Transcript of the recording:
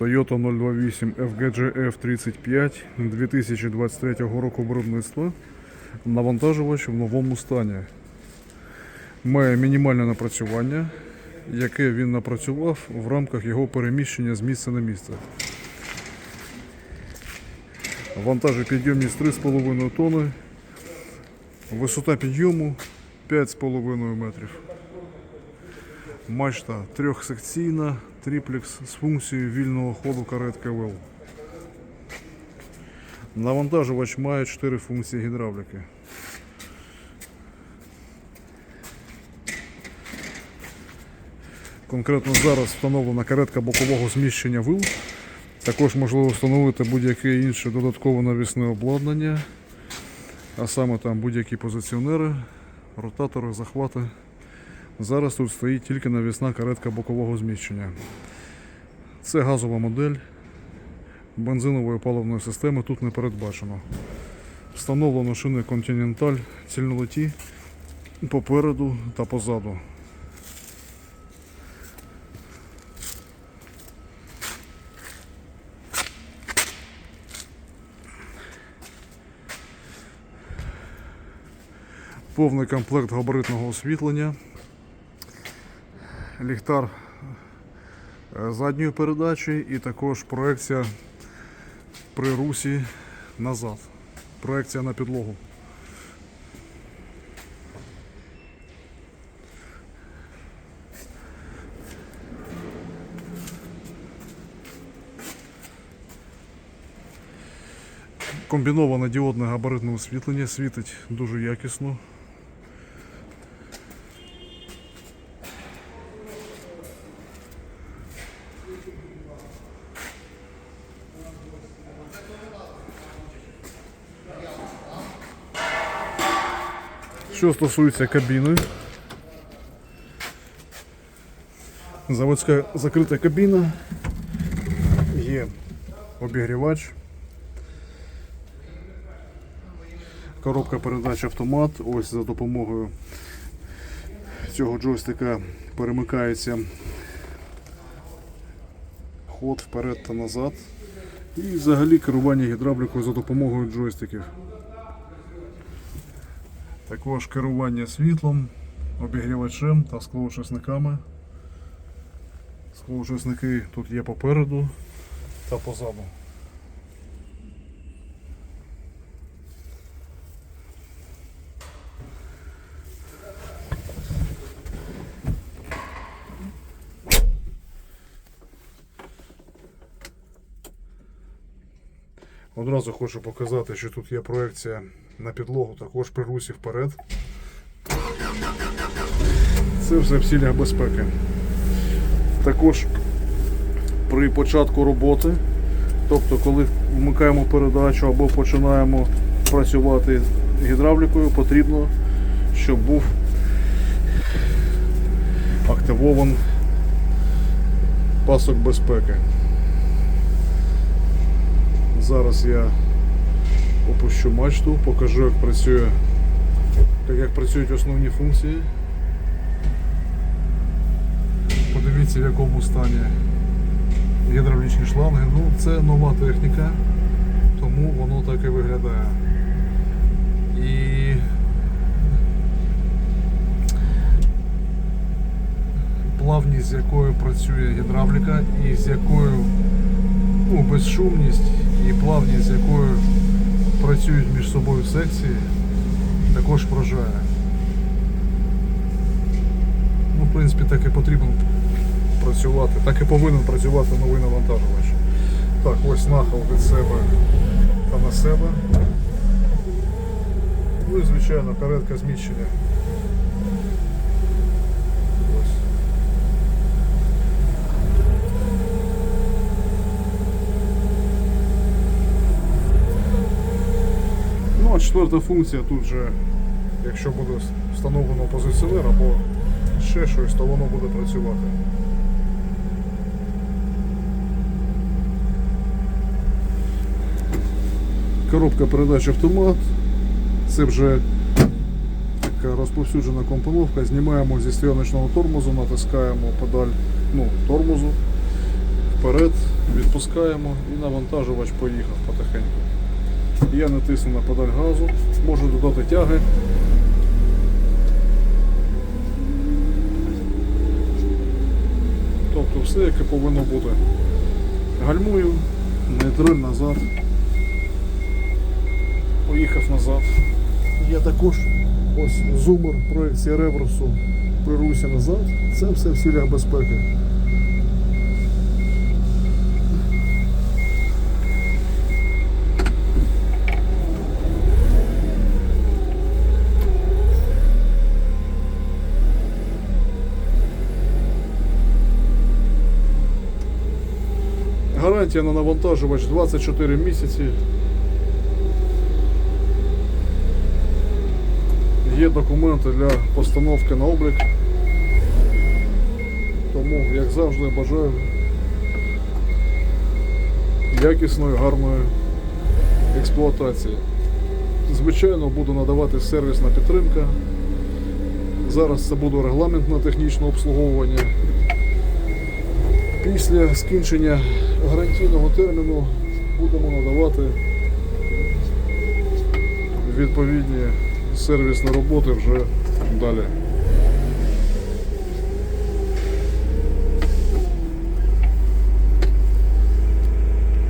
Toyota 028 FGGF 35 2023 року виробництва. Навантажувач в новому стані. Має мінімальне напрацювання, яке він напрацював в рамках його переміщення з місця на місце. Вантажопідйомність 3,5 тонни. Висота підйому 5,5 метрів. Мачта трьохсекційна, триплекс з функцією вільного ходу каретки ВЕЛ. Навантажувач має 4 функції гідравліки. Конкретно зараз встановлена каретка бокового зміщення вил. Також можливо встановити будь-яке інше додаткове навісне обладнання, а саме там будь-які позиціонери, ротатори, захвати. Зараз тут стоїть тільки навісна каретка бокового зміщення. Це газова модель. Бензинової паливної системи тут не передбачено. Встановлено шини Continental цільнолеті попереду та позаду. Повний комплект габаритного освітлення. Ліхтар е, задньої передачі і також проекція при русі назад. Проекція на підлогу. Комбіноване діодне габаритне освітлення світить дуже якісно. Що стосується кабіни. Заводська закрита кабіна. Є обігрівач. Коробка передач автомат. Ось за допомогою цього джойстика перемикається ход вперед та назад. І взагалі керування гідравлікою за допомогою джойстиків. Також керування світлом, обігрівачем та склоочисниками. Склоочисники тут є попереду та позаду. Одразу хочу показати, що тут є проекція на підлогу, також при русі вперед. Це все в цілях безпеки. Також при початку роботи, тобто коли вмикаємо передачу або починаємо працювати гідравлікою, потрібно, щоб був активований пасок безпеки. Зараз я опущу мачту, покажу, як працює, як працюють основні функції. Подивіться, в якому стані гідравлічні шланги. Ну, це нова техніка, тому воно так і виглядає. І плавність, з якою працює гідравліка і з якою ну, безшумність і плавність, з якою працюють між собою секції, також вражає. Ну, в принципі, так і потрібно працювати, так і повинен працювати новий навантажувач. Так, ось нахил від себе та на себе. Ну і звичайно, каретка зміщення. Ось. Ну, а четверта функція тут же, якщо буде встановлено позиціонер або ще щось, то воно буде працювати. Коробка передач автомат. Це вже така розповсюджена компоновка. Знімаємо зі стрілочного тормозу, натискаємо педаль ну, тормозу. вперед, відпускаємо і навантажувач поїхав потихеньку. Я натисну на педаль газу, можу додати тяги. Тобто все, яке повинно бути. Гальмую, нейтраль назад. Поїхав назад. Є також ось зумер, проекція реверсу. Прируся назад. Це все в цілях безпеки. Гарантія на навантажувач 24 місяці. Є документи для постановки на облік. Тому, як завжди, бажаю якісної, гарної експлуатації. Звичайно, буду надавати сервісна підтримка. Зараз це буде регламентне технічне обслуговування. Після скінчення гарантійного терміну будемо надавати відповідні сервісні роботи вже далі.